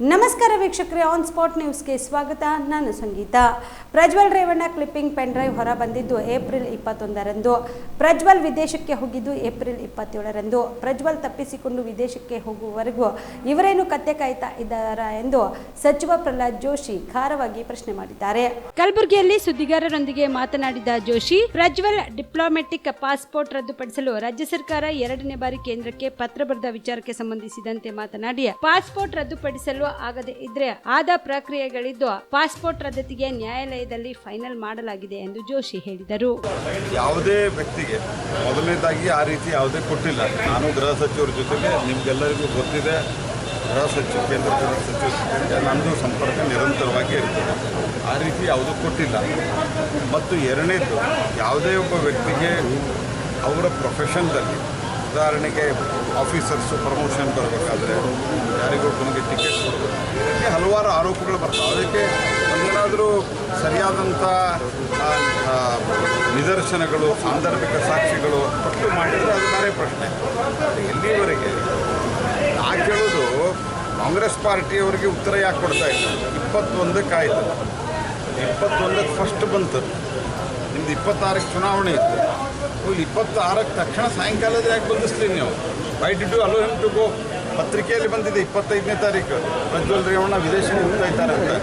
ನಮಸ್ಕಾರ ವೀಕ್ಷಕರೇ on spot ನ್ಯೂಸ್ಗೆ ಸ್ವಾಗತ. ನಾನು Sangeetha. Prajwal Revanna clipping pen drive ಹೊರ ಬಂದಿದ್ದು ಏಪ್ರಿಲ್ ಇಪ್ಪತ್ತೊಂದರಂದು. ಪ್ರಜ್ವಲ್ ವಿದೇಶಕ್ಕೆ ಹೋಗಿದ್ದು ಏಪ್ರಿಲ್ ಇಪ್ಪತ್ತೇಳರಂದು. ಪ್ರಜ್ವಲ್ ತಪ್ಪಿಸಿಕೊಂಡು ವಿದೇಶಕ್ಕೆ ಹೋಗುವವರೆಗೂ ಇವರೇನು ಕತ್ತೆ ಕಾಯ್ತಾ ಇದ್ದಾರಾ ಎಂದು ಸಚಿವ ಪ್ರಹ್ಲಾದ್ ಜೋಶಿ ಖಾರವಾಗಿ ಪ್ರಶ್ನೆ ಮಾಡಿದ್ದಾರೆ. ಕಲಬುರಗಿಯಲ್ಲಿ ಸುದ್ದಿಗಾರರೊಂದಿಗೆ ಮಾತನಾಡಿದ ಜೋಶಿ, ಪ್ರಜ್ವಲ್ ಡಿಪ್ಲೊಮ್ಯಾಟಿಕ್ ಪಾಸ್ಪೋರ್ಟ್ ರದ್ದುಪಡಿಸಲು ರಾಜ್ಯ ಸರ್ಕಾರ ಎರಡನೇ ಬಾರಿ ಕೇಂದ್ರಕ್ಕೆ ಪತ್ರ ಬರೆದ ವಿಚಾರಕ್ಕೆ ಸಂಬಂಧಿಸಿದಂತೆ ಮಾತನಾಡಿ, ಪಾಸ್ಪೋರ್ಟ್ ರದ್ದುಪಡಿಸಲು ಆಗದೆ ಇದ್ರೆ ಆದ ಪ್ರಕ್ರಿಯೆಗಳಿದ್ದು ಪಾಸ್ಪೋರ್ಟ್ ರದ್ದತಿಗೆ ನ್ಯಾಯಾಲಯದಲ್ಲಿ ಫೈನಲ್ ಮಾಡಲಾಗಿದೆ ಎಂದು ಜೋಶಿ ಹೇಳಿದರು. ಯಾವುದೇ ವ್ಯಕ್ತಿಗೆ ಮೊದಲನೇದಾಗಿ ಆ ರೀತಿ ಯಾವುದೇ ಕೊಟ್ಟಿಲ್ಲ. ನಾನು ಗೃಹ ಸಚಿವರ ಜೊತೆಗೆ ನಿಮ್ಗೆಲ್ಲರಿಗೂ ಗೊತ್ತಿದೆ, ಗೃಹ ಸಚಿವ, ಕೇಂದ್ರ ಗೃಹ ಸಚಿವ ಜೊತೆಗೆ ಸಂಪರ್ಕ ನಿರಂತರವಾಗಿ ಇರ್ತದೆ ಆ ರೀತಿ ಯಾವುದು ಕೊಟ್ಟಿಲ್ಲ. ಮತ್ತು ಎರಡನೇದು, ಯಾವುದೇ ಒಬ್ಬ ವ್ಯಕ್ತಿಗೆ ಅವರ ಪ್ರೊಫೆಷನ್ದಲ್ಲಿ ಉದಾಹರಣೆಗೆ ಆಫೀಸರ್ಸು ಪ್ರಮೋಷನ್ ಬರಬೇಕಾದ್ರೆ ಯಾರಿಗೊಬ್ಬನಿಗೆ ಟಿಕೆಟ್ ಕೊಡಬೇಕು ಇದಕ್ಕೆ ಹಲವಾರು ಆರೋಪಗಳು ಬರ್ತವೆ. ಅದಕ್ಕೆ ಒಂದೇನಾದರೂ ಸರಿಯಾದಂಥ ನಿದರ್ಶನಗಳು, ಸಾಂದರ್ಭಿಕ ಸಾಕ್ಷಿಗಳು ಪಟ್ಟು ಮಾಡಿದರೆ ಅದು ಬೇರೆ ಪ್ರಶ್ನೆ. ಎಲ್ಲಿವರೆಗೆ? ನಾ ಕೇಳೋದು ಕಾಂಗ್ರೆಸ್ ಪಾರ್ಟಿಯವರಿಗೆ ಉತ್ತರ ಯಾಕೆ ಕೊಡ್ತಾ ಇಲ್ಲ? ಇಪ್ಪತ್ತೊಂದಕ್ಕೆ ಆಯಿತು. ಇಪ್ಪತ್ತೊಂದಕ್ಕೆ ಫಸ್ಟ್ ಬಂತು. ನಿಮ್ದು ಇಪ್ಪತ್ತಾರಕ್ಕೆ ಚುನಾವಣೆ ಇತ್ತು. ಇಲ್ಲಿ ಇಪ್ಪತ್ತಾರಕ್ಕೆ ತಕ್ಷಣ ಸಾಯಂಕಾಲದ ಯಾಕೆ ಬಂಧಿಸ್ತೀರಿ ನೀವು? Why did to allow him to go ಪತ್ರಿಕೆಯಲ್ಲಿ ಬಂದಿದೆ ಇಪ್ಪತ್ತೈದನೇ ತಾರೀಕು. ಪ್ರಜ್ವಲ್ ರೇವಣ್ಣ ವಿದೇಶಕ್ಕೆ ಹೋಗ್ತಾ ಇದ್ದಾರೆ ಅಂತ.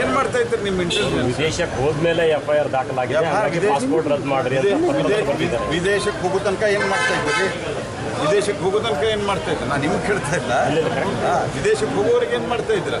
ಏನು ಮಾಡ್ತಾ ಇದ್ದೀರಿ ನಿಮ್ಮ ಇಂಟೆಲಿಜೆನ್ಸ್ ವಿದೇಶಕ್ಕೆ ಹೋದ್ಮೇಲೆ ಎಫ್ ಐ ಆರ್ ದಾಖಲಾಗಿದೆ. ಪಾಸ್ಪೋರ್ಟ್ ರದ್ದು ಮಾಡ್ರಿ ವಿದೇಶಕ್ಕೆ ಹೋಗೋ ತನಕ ಏನು ಮಾಡ್ತಾ ಇದ್ದೀರಿ? ವಿದೇಶಕ್ಕೆ ಹೋಗೋ ತನಕ ಏನು ಮಾಡ್ತಾ ಇದ್ದೀರಿ? ನಾನು ನಿಮ್ಗೆ ಕೇಳ್ತಾ ಇಲ್ಲ. ವಿದೇಶಕ್ಕೆ ಹೋಗೋರಿಗೆ ಏನು ಮಾಡ್ತಾ ಇದ್ದೀರಾ?